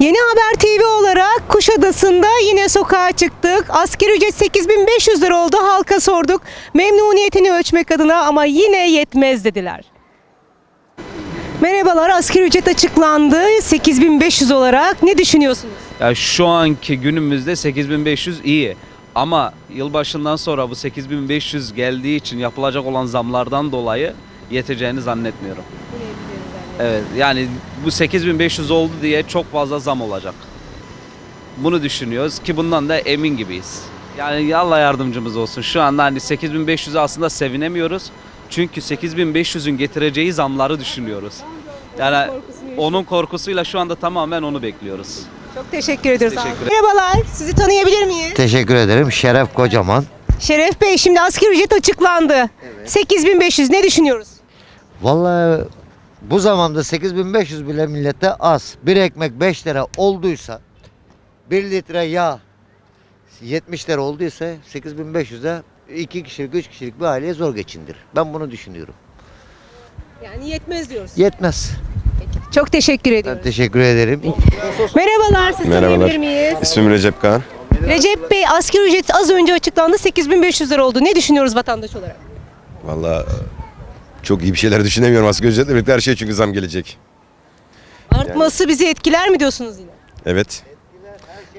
Yeni Haber TV olarak Kuşadası'nda yine sokağa çıktık. Asgari ücret 8500 lira oldu. Halka sorduk. Memnuniyetini ölçmek adına ama yine yetmez dediler. Merhabalar. Asgari ücret açıklandı. 8500 olarak. Ne düşünüyorsunuz? Ya şu anki günümüzde 8500 iyi. Ama yılbaşından sonra bu 8500 geldiği için yapılacak olan zamlardan dolayı yeteceğini zannetmiyorum. Evet yani bu 8500 oldu diye çok fazla zam olacak. Bunu düşünüyoruz ki bundan da emin gibiyiz. Yani Allah yardımcımız olsun. Şu anda hani 8500'e aslında sevinemiyoruz. Çünkü 8500'ün getireceği zamları düşünüyoruz. Yani onun korkusuyla şu anda tamamen onu bekliyoruz. Çok teşekkür ediyoruz. Teşekkür Merhabalar. Sizi tanıyabilir miyiz? Teşekkür ederim. Şeref Kocaman. Şeref Bey şimdi asgari ücret açıklandı. 8500 ne düşünüyoruz? Vallahi bu zamanda 8500 bile millete az. Bir ekmek 5 lira olduysa 1 litre yağ 70 lira olduysa 8500'e 2 kişilik 3 kişilik bir aileye zor geçindir. Ben bunu düşünüyorum. Yani yetmez diyoruz. Yetmez. Çok teşekkür Ben ediyoruz. teşekkür ederim. Merhabalar. Siz Merhabalar. tanıyabilir miyiz? İsmim Recep Kağan. Recep Bey asgari ücret az önce açıklandı 8500 lira oldu. Ne düşünüyoruz vatandaş olarak? Valla çok iyi bir şeyler düşünemiyorum asgari ücretle birlikte her şey çünkü zam gelecek. Artması bizi etkiler mi diyorsunuz yine? Evet.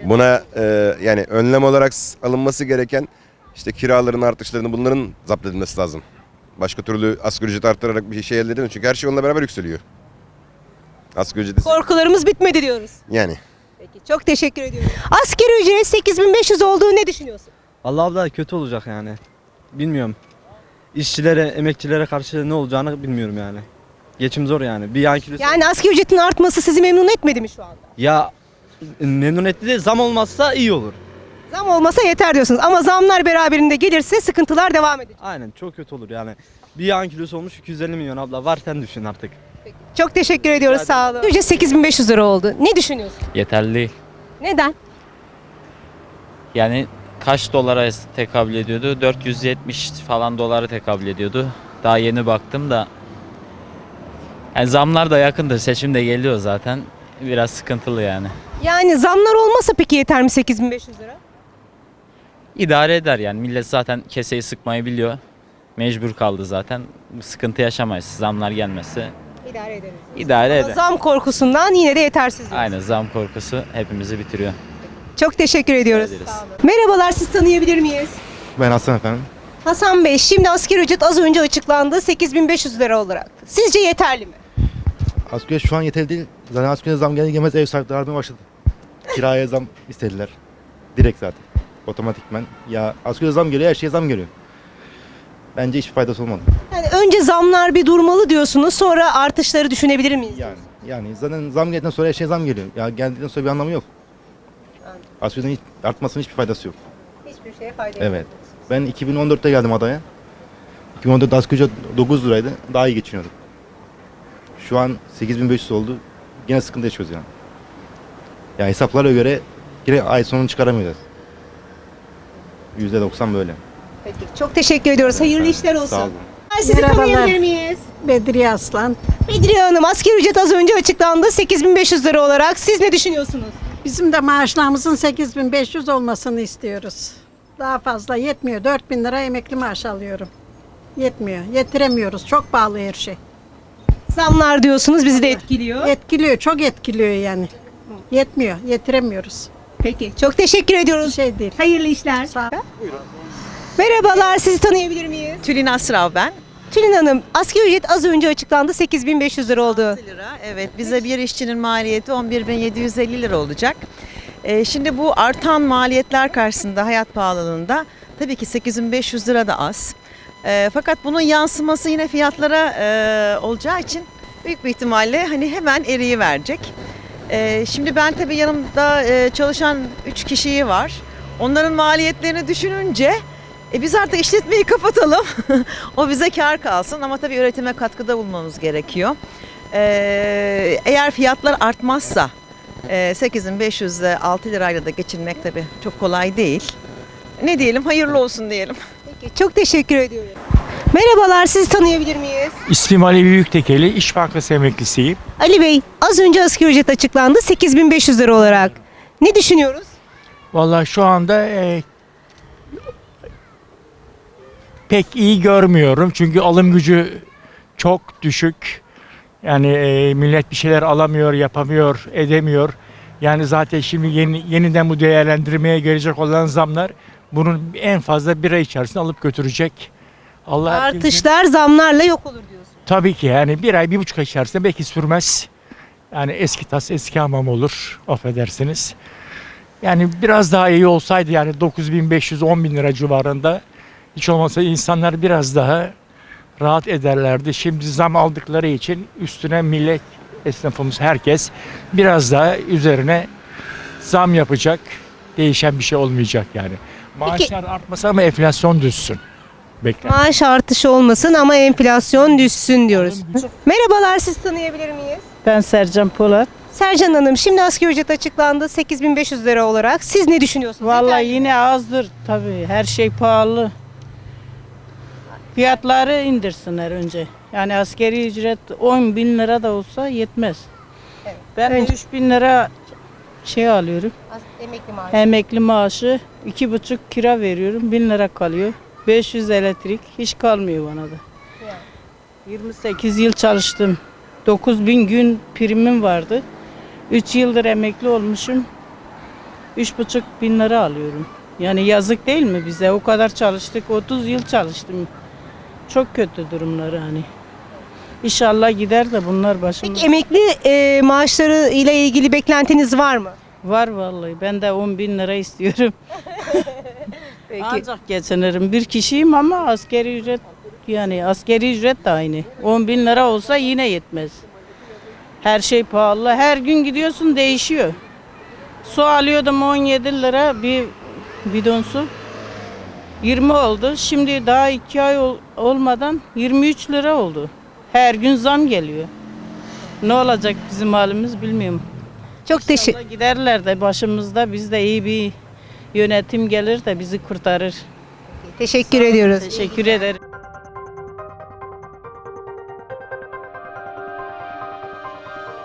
Buna e, yani önlem olarak s- alınması gereken işte kiraların artışlarını bunların zapt edilmesi lazım. Başka türlü asgari ücret arttırarak bir şey elde edemiyor. Çünkü her şey onunla beraber yükseliyor. Asgari ücret Korkularımız bitmedi diyoruz. yani. Peki çok teşekkür ediyorum. Asgari ücret 8500 olduğu ne düşünüyorsun? Allah abla kötü olacak yani. Bilmiyorum. İşçilere, emekçilere karşı ne olacağını bilmiyorum yani. Geçim zor yani. Bir yan kilosu... Yani asgari ücretin artması sizi memnun etmedi mi şu anda? Ya memnun etti de zam olmazsa iyi olur. Zam olmasa yeter diyorsunuz ama zamlar beraberinde gelirse sıkıntılar devam edecek. Aynen çok kötü olur yani. Bir yağın kilosu olmuş 250 milyon abla. Var sen düşün artık. Çok teşekkür ediyoruz sağ olun. Ücret 8500 lira oldu. Ne düşünüyorsun? Yeterli değil. Neden? Yani kaç dolara tekabül ediyordu? 470 falan dolara tekabül ediyordu. Daha yeni baktım da. Yani zamlar da yakındır. Seçim de geliyor zaten. Biraz sıkıntılı yani. Yani zamlar olmasa peki yeter mi 8500 lira? İdare eder yani. Millet zaten keseyi sıkmayı biliyor. Mecbur kaldı zaten. Sıkıntı yaşamayız. Zamlar gelmezse İdare ederiz. idare Ama eder. zam korkusundan yine de yetersiz. diyorsun. Aynen zam korkusu hepimizi bitiriyor. Çok teşekkür ediyoruz. Sağ olun. Merhabalar siz tanıyabilir miyiz? Ben Hasan efendim. Hasan Bey şimdi asgari ücret az önce açıklandı 8500 lira olarak. Sizce yeterli mi? Asgari şu an yeterli değil. Zaten asgari zam gelir gelmez ev sahipleri aramaya başladı. Kiraya zam istediler. Direkt zaten. Otomatikmen. Ya asgari zam geliyor her şeye zam geliyor. Bence hiçbir faydası olmadı. Yani önce zamlar bir durmalı diyorsunuz sonra artışları düşünebilir miyiz? Yani yani zaten zam geldikten sonra her şeye zam geliyor. Ya geldikten sonra bir anlamı yok. Asgari hiç artmasının hiçbir faydası yok. Hiçbir şeye fayda yok. Evet. Ben 2014'te geldim adaya. 2014'te asgari ücret 9 liraydı. Daha iyi geçiniyorduk. Şu an 8500 oldu. Yine sıkıntı yaşıyoruz yani. Ya hesaplara göre yine ay sonunu çıkaramıyoruz. %90 böyle. Peki. Çok teşekkür ediyoruz. Hayırlı işler olsun. Sağ olun. Sizi Merhabalar. tanıyabilir miyiz? Bedriye Aslan. Bedriye Hanım asgari ücret az önce açıklandı 8500 lira olarak. Siz ne düşünüyorsunuz? Bizim de maaşlarımızın 8500 olmasını istiyoruz. Daha fazla yetmiyor. 4000 lira emekli maaş alıyorum. Yetmiyor. Yetiremiyoruz. Çok pahalı her şey. Zamlar diyorsunuz bizi de etkiliyor. Etkiliyor. Çok etkiliyor yani. Yetmiyor. Yetiremiyoruz. Peki. Çok teşekkür Bir ediyoruz. şey değil. Hayırlı işler. Sağ Merhabalar sizi tanıyabilir miyiz? Tülin Asrav ben. Tülin Hanım asgari ücret az önce açıklandı 8500 lira oldu. lira. Evet bize bir işçinin maliyeti 11.750 lira olacak. Ee, şimdi bu artan maliyetler karşısında hayat pahalılığında tabii ki 8500 lira da az. Ee, fakat bunun yansıması yine fiyatlara e, olacağı için büyük bir ihtimalle hani hemen eriyi verecek. şimdi ben tabii yanımda e, çalışan 3 kişiyi var. Onların maliyetlerini düşününce e, biz artık işletmeyi kapatalım. o bize kar kalsın ama tabii üretime katkıda bulmamız gerekiyor. Ee, eğer fiyatlar artmazsa e, 8500 ile 6 lirayla da geçinmek tabii çok kolay değil. Ne diyelim hayırlı olsun diyelim. Peki. Çok teşekkür ediyorum. Merhabalar sizi tanıyabilir miyiz? İsmim Ali Büyüktekeli, İş Bankası emeklisiyim. Ali Bey az önce asgari ücret açıklandı 8500 lira olarak. Ne düşünüyoruz? Vallahi şu anda e, pek iyi görmüyorum. Çünkü alım gücü çok düşük. Yani e, millet bir şeyler alamıyor, yapamıyor, edemiyor. Yani zaten şimdi yeni, yeniden bu değerlendirmeye gelecek olan zamlar bunun en fazla bir ay içerisinde alıp götürecek. Allah herkesin- Artışlar zamlarla yok olur diyorsun. Tabii ki yani bir ay bir buçuk ay içerisinde belki sürmez. Yani eski tas eski hamam olur affedersiniz. Yani biraz daha iyi olsaydı yani 9500-10 bin lira civarında hiç olmazsa insanlar biraz daha rahat ederlerdi. Şimdi zam aldıkları için üstüne millet esnafımız herkes biraz daha üzerine zam yapacak. Değişen bir şey olmayacak yani. Maaşlar artmasa ama enflasyon düşsün. Bekle. Maaş artışı olmasın ama enflasyon düşsün diyoruz. Merhabalar siz tanıyabilir miyiz? Ben Sercan Polat. Sercan Hanım şimdi asgari ücret açıklandı 8500 lira olarak. Siz ne düşünüyorsunuz? Vallahi yine azdır tabii. Her şey pahalı. Fiyatları indirsinler önce. Yani askeri ücret 10 bin lira da olsa yetmez. Ben Önce- 3 bin lira şey alıyorum. Emekli maaşı. Emekli maaşı iki buçuk kira veriyorum. Bin lira kalıyor. 500 elektrik hiç kalmıyor bana da. 28 yıl çalıştım. 9000 gün primim vardı. 3 yıldır emekli olmuşum. 3,5 bin lira alıyorum. Yani yazık değil mi bize? O kadar çalıştık. 30 yıl çalıştım. Çok kötü durumları hani. İnşallah gider de bunlar başımıza. Peki emekli e, maaşları ile ilgili beklentiniz var mı? Var vallahi. Ben de 10 bin lira istiyorum. Peki. Ancak geçinirim. Bir kişiyim ama askeri ücret yani askeri ücret de aynı. 10 bin lira olsa yine yetmez. Her şey pahalı. Her gün gidiyorsun değişiyor. Su alıyordum 17 lira bir bidon su. 20 oldu. Şimdi daha 2 ay ol- olmadan 23 lira oldu. Her gün zam geliyor. Ne olacak bizim halimiz bilmiyorum. Çok teşekkür giderler de başımızda bizde iyi bir yönetim gelir de bizi kurtarır. teşekkür ediyoruz. Teşekkür ederim.